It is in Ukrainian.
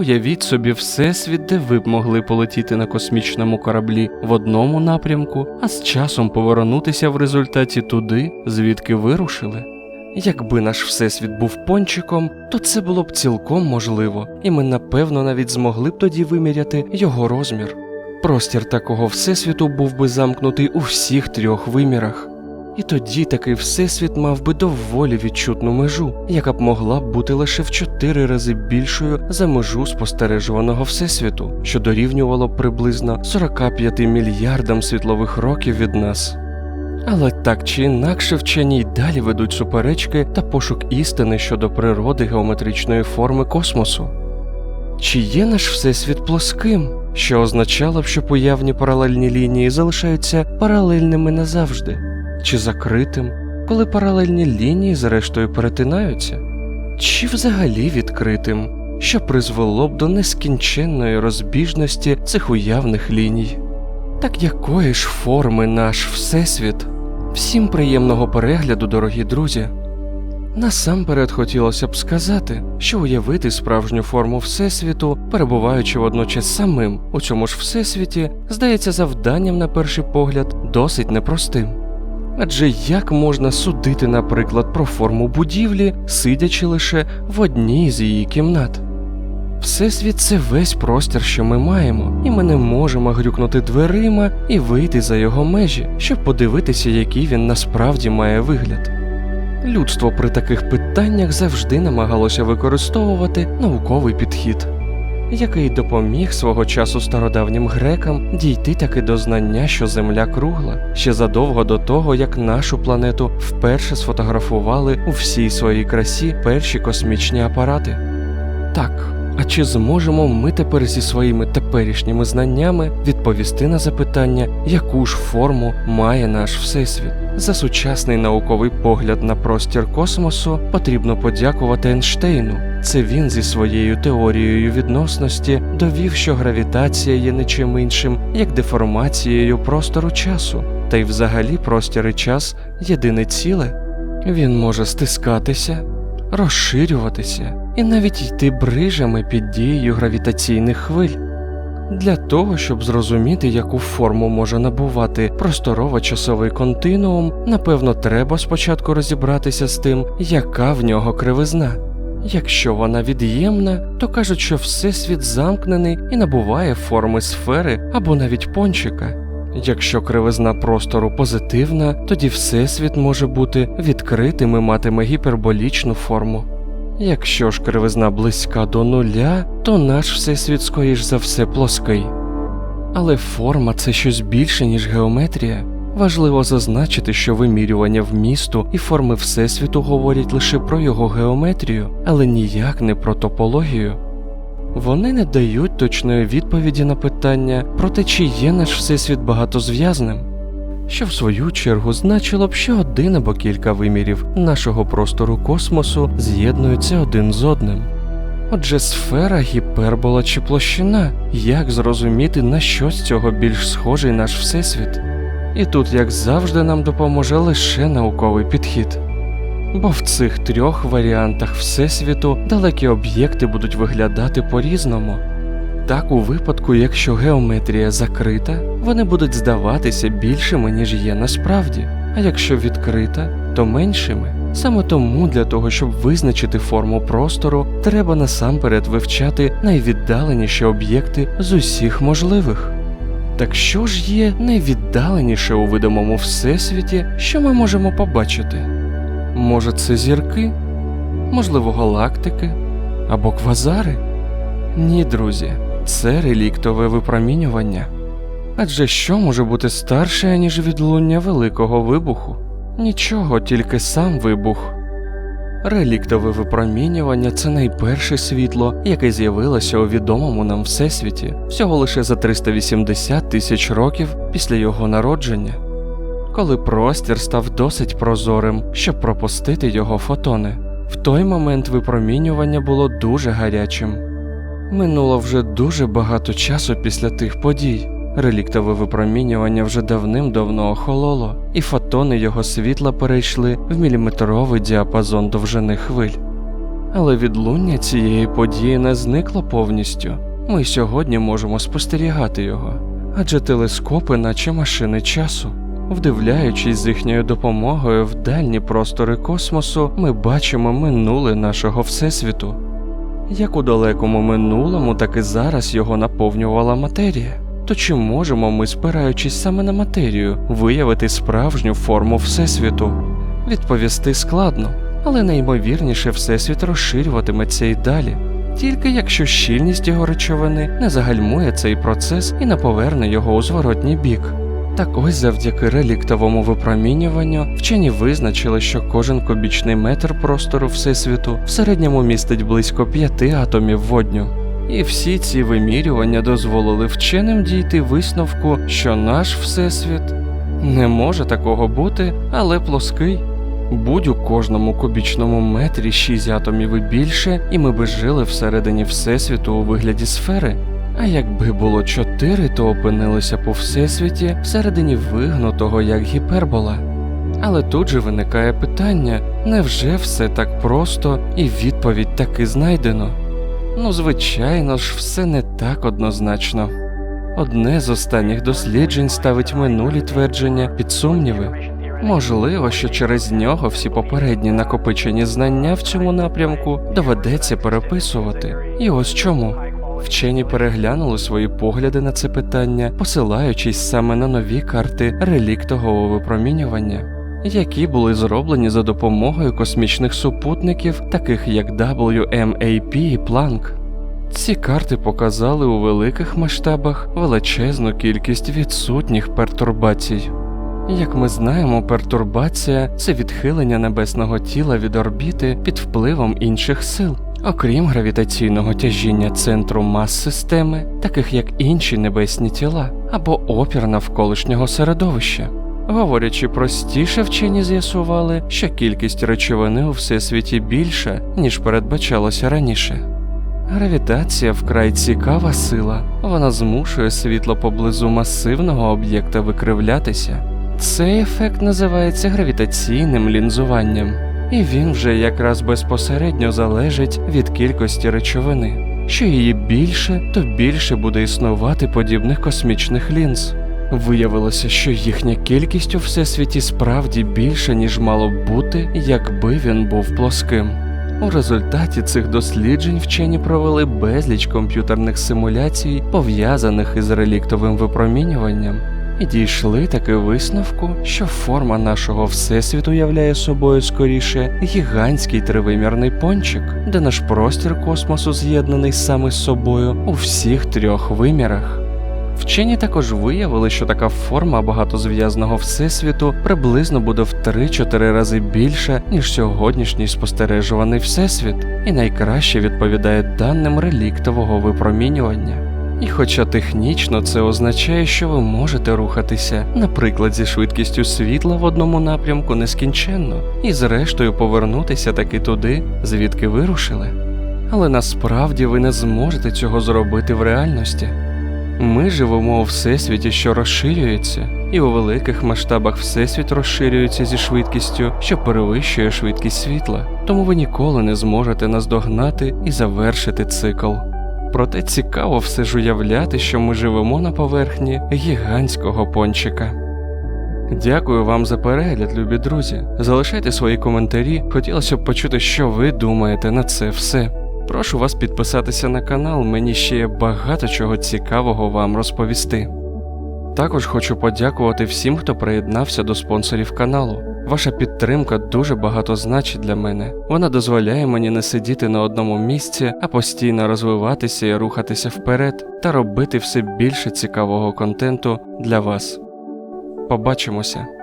Уявіть собі всесвіт, де ви б могли полетіти на космічному кораблі в одному напрямку, а з часом повернутися в результаті туди, звідки вирушили. Якби наш всесвіт був пончиком, то це було б цілком можливо, і ми напевно навіть змогли б тоді виміряти його розмір. Простір такого всесвіту був би замкнутий у всіх трьох вимірах. І тоді такий всесвіт мав би доволі відчутну межу, яка б могла б бути лише в чотири рази більшою за межу спостережуваного всесвіту, що дорівнювало приблизно 45 мільярдам світлових років від нас. Але так чи інакше вчені й далі ведуть суперечки та пошук істини щодо природи геометричної форми космосу. Чи є наш всесвіт плоским, що означало б, що появні паралельні лінії залишаються паралельними назавжди, чи закритим, коли паралельні лінії зрештою перетинаються, чи взагалі відкритим, що призвело б до нескінченної розбіжності цих уявних ліній? Так якої ж форми наш всесвіт? Всім приємного перегляду, дорогі друзі. Насамперед хотілося б сказати, що уявити справжню форму Всесвіту, перебуваючи водночас самим у цьому ж всесвіті, здається завданням на перший погляд досить непростим. Адже як можна судити, наприклад, про форму будівлі, сидячи лише в одній з її кімнат? Всесвіт це весь простір, що ми маємо, і ми не можемо грюкнути дверима і вийти за його межі, щоб подивитися, який він насправді має вигляд. Людство при таких питаннях завжди намагалося використовувати науковий підхід, який допоміг свого часу стародавнім грекам дійти таки до знання, що Земля кругла, ще задовго до того, як нашу планету вперше сфотографували у всій своїй красі перші космічні апарати. Так, а чи зможемо ми тепер зі своїми теперішніми знаннями відповісти на запитання, яку ж форму має наш всесвіт? За сучасний науковий погляд на простір космосу потрібно подякувати Ейнштейну. Це він зі своєю теорією відносності довів, що гравітація є не чим іншим, як деформацією простору часу, та й взагалі простір і час єдине ціле. Він може стискатися, розширюватися і навіть йти брижами під дією гравітаційних хвиль. Для того, щоб зрозуміти, яку форму може набувати просторово-часовий континуум, напевно, треба спочатку розібратися з тим, яка в нього кривизна. Якщо вона від'ємна, то кажуть, що всесвіт замкнений і набуває форми сфери або навіть пончика. Якщо кривизна простору позитивна, тоді всесвіт може бути відкритим і матиме гіперболічну форму. Якщо ж кривизна близька до нуля, то наш всесвіт скоріш за все плоский. Але форма це щось більше, ніж геометрія. Важливо зазначити, що вимірювання вмісту і форми всесвіту говорять лише про його геометрію, але ніяк не про топологію. Вони не дають точної відповіді на питання про те, чи є наш всесвіт багатозв'язним, що в свою чергу значило б, що один або кілька вимірів нашого простору космосу з'єднуються один з одним. Отже, сфера, гіпербола чи площина, як зрозуміти, на що з цього більш схожий наш всесвіт? І тут, як завжди, нам допоможе лише науковий підхід. Бо в цих трьох варіантах Всесвіту далекі об'єкти будуть виглядати по-різному. Так, у випадку, якщо геометрія закрита, вони будуть здаватися більшими, ніж є насправді, а якщо відкрита, то меншими. Саме тому для того, щоб визначити форму простору, треба насамперед вивчати найвіддаленіші об'єкти з усіх можливих. Так що ж є найвіддаленіше у видимому всесвіті, що ми можемо побачити? Може, це зірки? Можливо, галактики або квазари? Ні, друзі, це реліктове випромінювання. Адже що може бути старше, ніж відлуння великого вибуху? Нічого, тільки сам вибух. Реліктове випромінювання це найперше світло, яке з'явилося у відомому нам всесвіті всього лише за 380 тисяч років після його народження, коли простір став досить прозорим, щоб пропустити його фотони. В той момент випромінювання було дуже гарячим. Минуло вже дуже багато часу після тих подій. Реліктове випромінювання вже давним-давно охололо, і фотони його світла перейшли в міліметровий діапазон довжини хвиль. Але відлуння цієї події не зникло повністю. Ми сьогодні можемо спостерігати його, адже телескопи, наче машини часу. Вдивляючись з їхньою допомогою в дальні простори космосу, ми бачимо минуле нашого Всесвіту. Як у далекому минулому, так і зараз його наповнювала матерія. То чи можемо ми, спираючись саме на матерію, виявити справжню форму Всесвіту? Відповісти складно, але найімовірніше Всесвіт розширюватиметься і далі. Тільки якщо щільність його речовини не загальмує цей процес і не поверне його у зворотній бік. Так ось завдяки реліктовому випромінюванню вчені визначили, що кожен кубічний метр простору Всесвіту в середньому містить близько п'яти атомів водню. І всі ці вимірювання дозволили вченим дійти висновку, що наш Всесвіт не може такого бути, але плоский. Будь у кожному кубічному метрі 6 атомів і більше, і ми би жили всередині Всесвіту у вигляді сфери. А якби було чотири, то опинилися по всесвіті всередині вигнутого як гіпербола. Але тут же виникає питання: невже все так просто і відповідь таки знайдено? Ну, звичайно ж, все не так однозначно. Одне з останніх досліджень ставить минулі твердження під сумніви. Можливо, що через нього всі попередні накопичені знання в цьому напрямку доведеться переписувати. І ось чому. Вчені переглянули свої погляди на це питання, посилаючись саме на нові карти реліктового випромінювання, які були зроблені за допомогою космічних супутників, таких як WMAP і Planck. Ці карти показали у великих масштабах величезну кількість відсутніх пертурбацій. Як ми знаємо, пертурбація це відхилення небесного тіла від орбіти під впливом інших сил, окрім гравітаційного тяжіння центру мас системи, таких як інші небесні тіла, або опір навколишнього середовища. Говорячи простіше, вчені з'ясували, що кількість речовини у всесвіті більша, ніж передбачалося раніше. Гравітація вкрай цікава сила, вона змушує світло поблизу масивного об'єкта викривлятися. Цей ефект називається гравітаційним лінзуванням, і він вже якраз безпосередньо залежить від кількості речовини. Що її більше, то більше буде існувати подібних космічних лінз. Виявилося, що їхня кількість у всесвіті справді більша, ніж мало б бути, якби він був плоским. У результаті цих досліджень вчені провели безліч комп'ютерних симуляцій, пов'язаних із реліктовим випромінюванням, і дійшли таки висновку, що форма нашого всесвіту являє собою скоріше гігантський тривимірний пончик, де наш простір космосу з'єднаний саме з собою у всіх трьох вимірах. Вчені також виявили, що така форма багатозв'язного всесвіту приблизно буде в 3-4 рази більша, ніж сьогоднішній спостережуваний всесвіт, і найкраще відповідає даним реліктового випромінювання. І хоча технічно це означає, що ви можете рухатися, наприклад, зі швидкістю світла в одному напрямку нескінченно, і зрештою повернутися таки туди, звідки вирушили. Але насправді ви не зможете цього зробити в реальності. Ми живемо у всесвіті, що розширюється, і у великих масштабах всесвіт розширюється зі швидкістю, що перевищує швидкість світла, тому ви ніколи не зможете наздогнати і завершити цикл. Проте цікаво все ж уявляти, що ми живемо на поверхні гігантського пончика. Дякую вам за перегляд, любі друзі. Залишайте свої коментарі, хотілося б почути, що ви думаєте на це все. Прошу вас підписатися на канал, мені ще є багато чого цікавого вам розповісти. Також хочу подякувати всім, хто приєднався до спонсорів каналу. Ваша підтримка дуже багато значить для мене. Вона дозволяє мені не сидіти на одному місці, а постійно розвиватися і рухатися вперед та робити все більше цікавого контенту для вас. Побачимося!